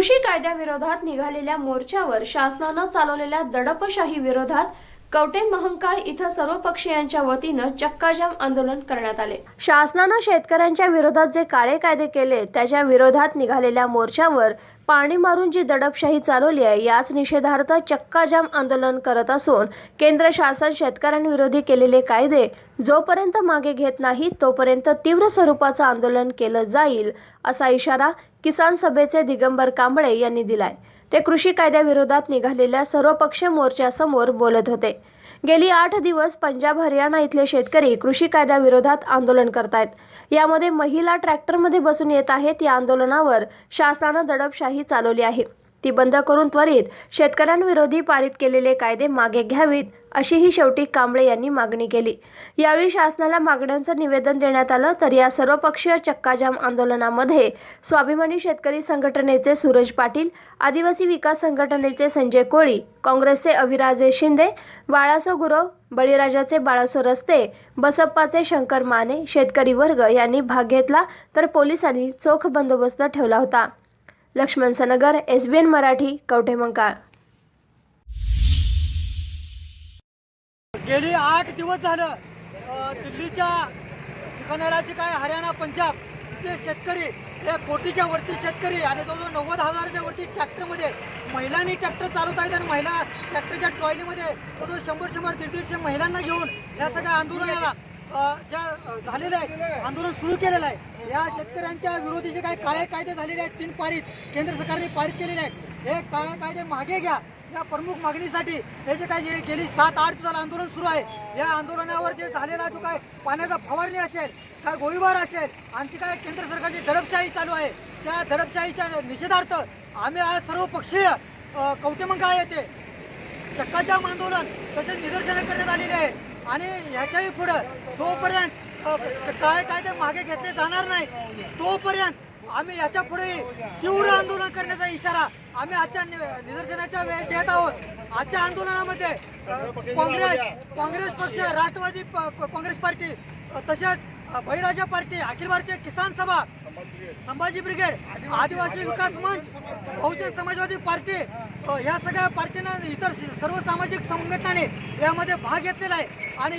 कृषी कायद्याविरोधात निघालेल्या मोर्चावर शासनानं चालवलेल्या दडपशाही विरोधात कवटे महंकाळ इथं सर्व पक्षीयांच्या वतीनं चक्काजाम आंदोलन करण्यात आले. शासनानं शेतकऱ्यांच्या विरोधात जे काळे कायदे केले त्याच्या विरोधात निघालेल्या मोर्चावर पाणी मारून जी दडपशाही चालवली आहे याच निषेधार्थ चक्काजाम आंदोलन करत असून केंद्र शासन शेतकऱ्यांविरोधी केलेले कायदे जोपर्यंत मागे घेत नाही तोपर्यंत तीव्र स्वरूपाचं आंदोलन केलं जाईल असा इशारा किसान सभेचे दिगंबर कांबळे यांनी दिलाय. ते कृषी कायद्याविरोधात निघालेल्या सर्वपक्षीय मोर्चासमोर बोलत होते. गेली आठ दिवस पंजाब हरियाणा इथले शेतकरी कृषी कायद्याविरोधात आंदोलन करतायत. यामध्ये महिला ट्रॅक्टरमध्ये बसून येत आहेत. या आंदोलनावर शासनानं दडपशाही चालवली आहे. ती बंद करून त्वरित शेतकऱ्यांविरोधी पारित केलेले कायदे मागे घ्यावीत अशीही शेवटी कांबळे यांनी मागणी केली. यावेळी शासनाला मागण्यांचं निवेदन देण्यात आलं तर या सर्वपक्षीय चक्काजाम आंदोलनामध्ये स्वाभिमानी शेतकरी संघटनेचे सूरज पाटील आदिवासी विकास संघटनेचे संजय कोळी काँग्रेसचे अविराजे शिंदे बाळासो गुरव बळीराजाचे बाळासो रस्ते बसप्पाचे शंकर माने शेतकरी वर्ग यांनी भाग घेतला तर पोलिसांनी चोख बंदोबस्त ठेवला होता. Laxman Sanagar S B N Marathi Kavathemahankal गेली आठ दिवस झालं दिल्लीच्या ठिकाणाला जे काय हरियाणा पंजाब इथले शेतकरी या कोटीच्या वरती शेतकरी आणि जवळजवळ नव्वद हजाराच्या वरती ट्रॅक्टरमध्ये महिलांनी ट्रॅक्टर चालवत आहेत आणि महिला ट्रॅक्टरच्या ट्रॉलीमध्ये जवळजवळ शंभर शंभर दीड दीडशे महिलांना घेऊन या सगळ्या आंदोलनाला ज्या झालेलं आहे आंदोलन सुरू केलेलं आहे या शेतकऱ्यांच्या विरोधी जे काही काळे कायदे झालेले आहेत तीन पारित केंद्र सरकारने पारित केलेले आहेत हे काळे कायदे मागे घ्या. या प्रमुख मागणीसाठी हे जे काय गेली सात आठ दिवसाला आंदोलन सुरू आहे या आंदोलनावर जे झालेला जो काय पाण्याचा फवारणी असेल काय गोळीबार असेल आणखी काय केंद्र सरकारची दडपशाही चालू आहे त्या दडपशाहीच्या निषेधार्थ आम्ही आज सर्व पक्षीय अ, कवटेमंका येथे चक्काजाम आंदोलन तसेच निदर्शनं करण्यात आलेली आहे. आणि ह्याच्याही पुढं तोपर्यंत काय कायदे मागे घेतले जाणार नाही. तोपर्यंत आम्ही याच्यापुढे तीव्र आंदोलन करण्याचा इशारा आम्ही आजच्या निदर्शनाच्या वेळेस देत आहोत. आजच्या आंदोलनामध्ये काँग्रेस काँग्रेस पक्ष राष्ट्रवादी प- काँग्रेस पार्टी तसेच अ, पार्टी अखिल भारतीय किसान सभा संभाजी ब्रिगेड आदिवासी विकास मंच बहुजन समाजवादी पार्टी ह्या सगळ्या पार्टीनं इतर सर्व सामाजिक संघटनांनी यामध्ये भाग घेतलेला आहे. आणि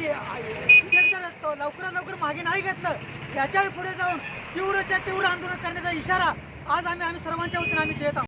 जर तो लवकरात लवकर मागे नाही घेतलं. याच्याही पुढे जाऊन तीव्रच्या तीव्र आंदोलन करण्याचा इशारा आज आम्ही आम्ही सर्वांच्या वतीने आम्ही देत आहोत.